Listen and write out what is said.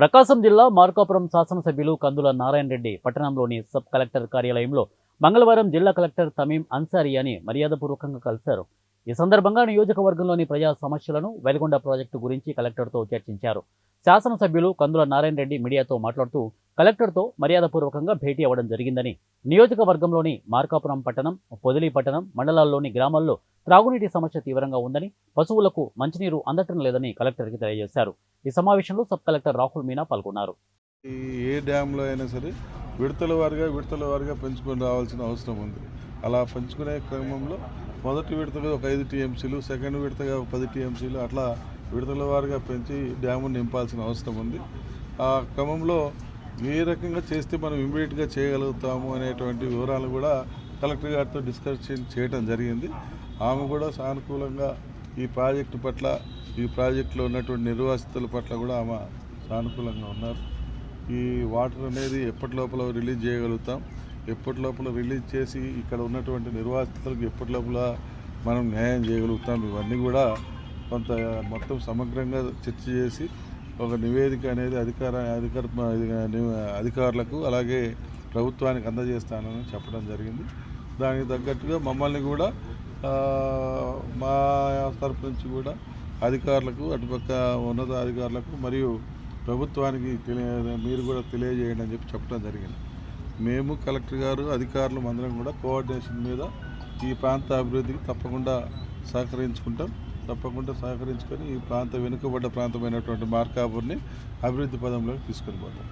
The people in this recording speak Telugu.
ప్రకాశం జిల్లా మార్కాపురం శాసనసభ్యులు కందుల నారాయణ రెడ్డి పట్టణంలోని సబ్ కలెక్టర్ కార్యాలయంలో మంగళవారం జిల్లా కలెక్టర్ తమీం అన్సారీ అని మర్యాదపూర్వకంగా కలిశారు. ఈ సందర్భంగా నియోజకవర్గంలోని ప్రజా సమస్యలను వెలుగొండ ప్రాజెక్టు గురించి కలెక్టర్తో చర్చించారు. శాసనసభ్యులు కందుల నారాయణ రెడ్డి మీడియాతో మాట్లాడుతూ కలెక్టర్తో మర్యాదపూర్వకంగా భేటీ అవ్వడం జరిగిందని నియోజకవర్గంలోని మార్కాపురం పట్టణం పొదిలి పట్టణం మండలాల్లోని గ్రామాల్లో త్రాగునీటి సమస్య తీవ్రంగా ఉందని పశువులకు మంచినీరు అందటం లేదని కలెక్టర్కి తెలియజేశారు. ఈ సమావేశంలో సబ్ కలెక్టర్ రాహుల్ మీనా పాల్గొన్నారు. ఈ ఏ డ్యాంలో అయినా సరే విడతల వారిగా విడతల వారిగా పెంచుకొని రావాల్సిన అవసరం ఉంది. అలా పెంచుకునే క్రమంలో మొదటి విడతగా ఒక ఐదు టీఎంసీలు సెకండ్ విడతగా ఒక పది టీఎంసీలు అట్లా విడతల వారిగా పెంచి డ్యామును నింపాల్సిన అవసరం ఉంది. ఆ క్రమంలో ఏ రకంగా చేస్తే మనం ఇమీడియట్గా చేయగలుగుతాము అనేటువంటి వివరాలు కూడా కలెక్టర్ గారితో డిస్కషన్ చేయడం జరిగింది. ఆమె కూడా సానుకూలంగా ఈ ప్రాజెక్టు పట్ల ఈ ప్రాజెక్టులో ఉన్నటువంటి నిర్వాసితుల పట్ల కూడా ఆమె సానుకూలంగా ఉన్నారు. ఈ వాటర్ అనేది ఎప్పటి లోపల రిలీజ్ చేయగలుగుతాం? ఎప్పటి లోపల రిలీజ్ చేసి ఇక్కడ ఉన్నటువంటి నిర్వాసితులకు ఎప్పటి లోపల మనం న్యాయం చేయగలుగుతాం? ఇవన్నీ కూడా కొంత మొత్తం సమగ్రంగా చర్చ చేసి ఒక నివేదిక అనేది అధికార అధికార అధికారులకు అలాగే ప్రభుత్వానికి అందజేస్తానని చెప్పడం జరిగింది. దానికి తగ్గట్టుగా మమ్మల్ని కూడా మా తరపు నుంచి కూడా అధికారులకు అటుపక్క ఉన్నత అధికారులకు మరియు ప్రభుత్వానికి తెలియ మీరు కూడా తెలియజేయండి అని చెప్పి చెప్పడం జరిగింది. మేము కలెక్టర్ గారు అధికారులు అందరం కూడా కోఆర్డినేషన్ మీద ఈ ప్రాంత అభివృద్ధికి తప్పకుండా సహకరించుకుంటాం. తప్పకుండా సహకరించుకొని ఈ ప్రాంత వెనుకబడ్డ ప్రాంతమైనటువంటి మార్కాపూర్ని అభివృద్ధి పదంలోకి తీసుకొని పోతాం.